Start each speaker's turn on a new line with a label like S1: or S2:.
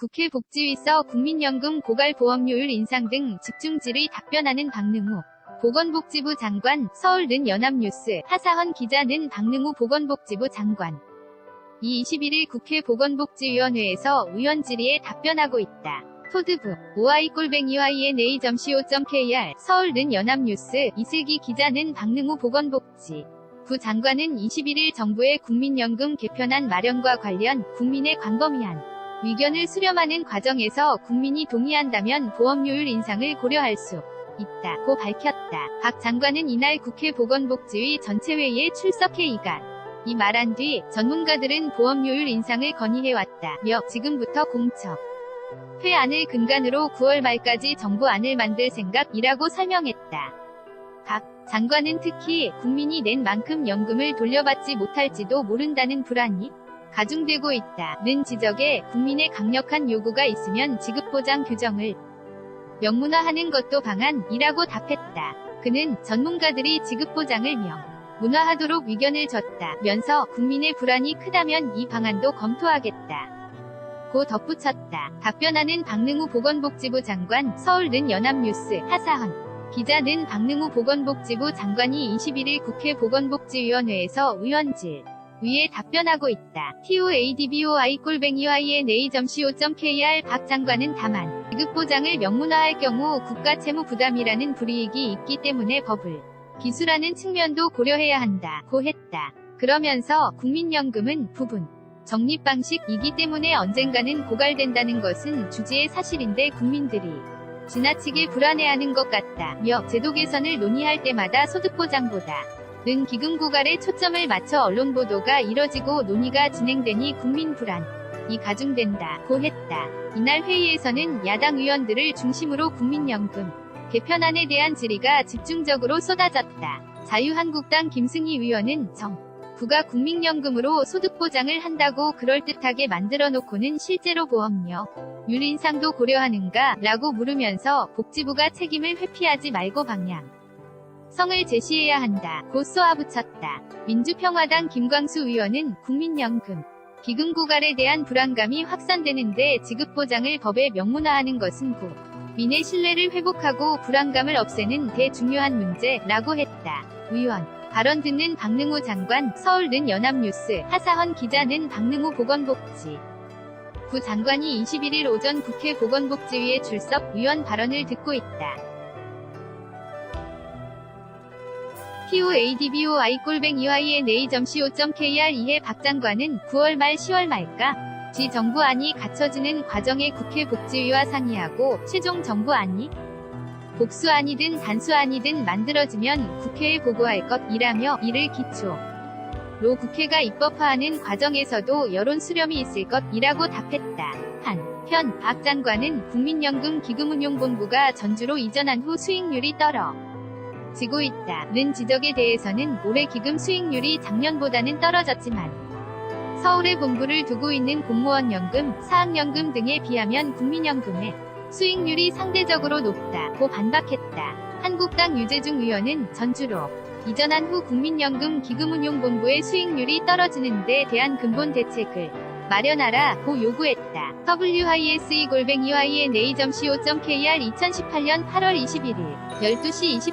S1: 국회 복지위서 국민연금 고갈보험료율 인상 등 집중질의 답변하는 박능우. 보건복지부 장관 서울는 연합뉴스. 하사헌 기자는 박능우 보건복지부 장관. 이 21일 국회 보건복지위원회에서 의원 질의에 답변하고 있다. 포드부 oi골뱅이yna.co.kr 서울는 연합뉴스. 이슬기 기자는 박능우 보건복지. 부 장관은 21일 정부의 국민연금 개편안 마련과 관련 국민의 광범위한 의견을 수렴하는 과정에서 국민이 동의한다면 보험료율 인상을 고려할 수 있다고 밝혔다. 박 장관은 이날 국회 보건복지위 전체회의에 출석해 이간 이 말한 뒤 전문가들은 보험료율 인상을 건의해왔다며 지금부터 공적 회안을 근간으로 9월 말까지 정부안을 만들 생각이라고 설명했다. 박 장관은 특히 국민이 낸 만큼 연금을 돌려받지 못할지도 모른다는 불안이 가중되고 있다는 지적에 국민의 강력한 요구가 있으면 지급보장 규정을 명문화하는 것도 방안이라고 답했다. 그는 전문가들이 지급보장을 명 문화하도록 의견을 줬다면서 국민의 불안이 크다면 이 방안도 검토하겠다. 고 덧붙였다. 답변하는 박능우 보건복지부 장관 서울는 연합뉴스 하사헌 기자는 박능우 보건복지부 장관이 21일 국회 보건복지위원회에서 의원질 위에 답변하고 있다. toadboy-yna.co.kr 박 장관은 다만 지급 보장을 명문화할 경우 국가 채무 부담이라는 불이익이 있기 때문에 법을 기술하는 측면도 고려해야 한다 고 했다. 그러면서 국민연금은 부분 적립 방식이기 때문에 언젠가는 고갈된다는 것은 주지의 사실인데 국민들이 지나치게 불안해하는 것 같다 며 제도 개선을 논의할 때마다 소득보장보다 는 기금 고갈에 초점을 맞춰 언론 보도가 이뤄지고 논의가 진행되니 국민 불안이 가중된다 고 했다. 이날 회의에서는 야당 의원들을 중심으로 국민연금 개편안에 대한 질의가 집중적으로 쏟아졌다. 자유한국당 김승희 의원은 정 부가 국민연금으로 소득보장을 한다고 그럴듯하게 만들어 놓고는 실제로 보험료 율 인상도 고려하는가? 라고 물으면서 복지부가 책임을 회피하지 말고 방향 성을 제시해야 한다. 고 쏘아붙였다. 민주평화당 김광수 의원은 국민연금 기금 고갈에 대한 불안감이 확산되는데 지급보장을 법에 명문화하는 것은 구 민의 신뢰를 회복하고 불안감을 없애는 대중요한 문제라고 했다. 의원 발언 듣는 박능우 장관 서울는 연합뉴스 하사헌 기자는 박능우 보건복지 부 장관이 21일 오전 국회 보건복지위에 출석 의원 발언을 듣고 있다. toadboy-yna.co.kr 이해 박 장관은 9월 말 10월 말까 지 정부안이 갖춰지는 과정에 국회 복지위와 상의하고 최종 정부안이 복수안이든 단수안이든 만들어지면 국회에 보고할 것이라며 이를 기초로 국회가 입법화하는 과정에서도 여론 수렴이 있을 것이라고 답했다. 한편 박 장관은 국민연금 기금운용본부가 전주로 이전한 후 수익률이 떨어 지고 있다는 지적에 대해서는 올해 기금 수익률이 작년보다는 떨어졌지만 서울에 본부를 두고 있는 공무원 연금, 사학연금 등에 비하면 국민연금의 수익률이 상대적으로 높다고 반박했다. 한국당 유재중 의원은 전주로 이전한 후 국민연금 기금운용본부의 수익률이 떨어지는 데 대한 근본 대책을 마련하라고 요구했다. wise-yna.co.kr 2018년 8월 21일 12시 24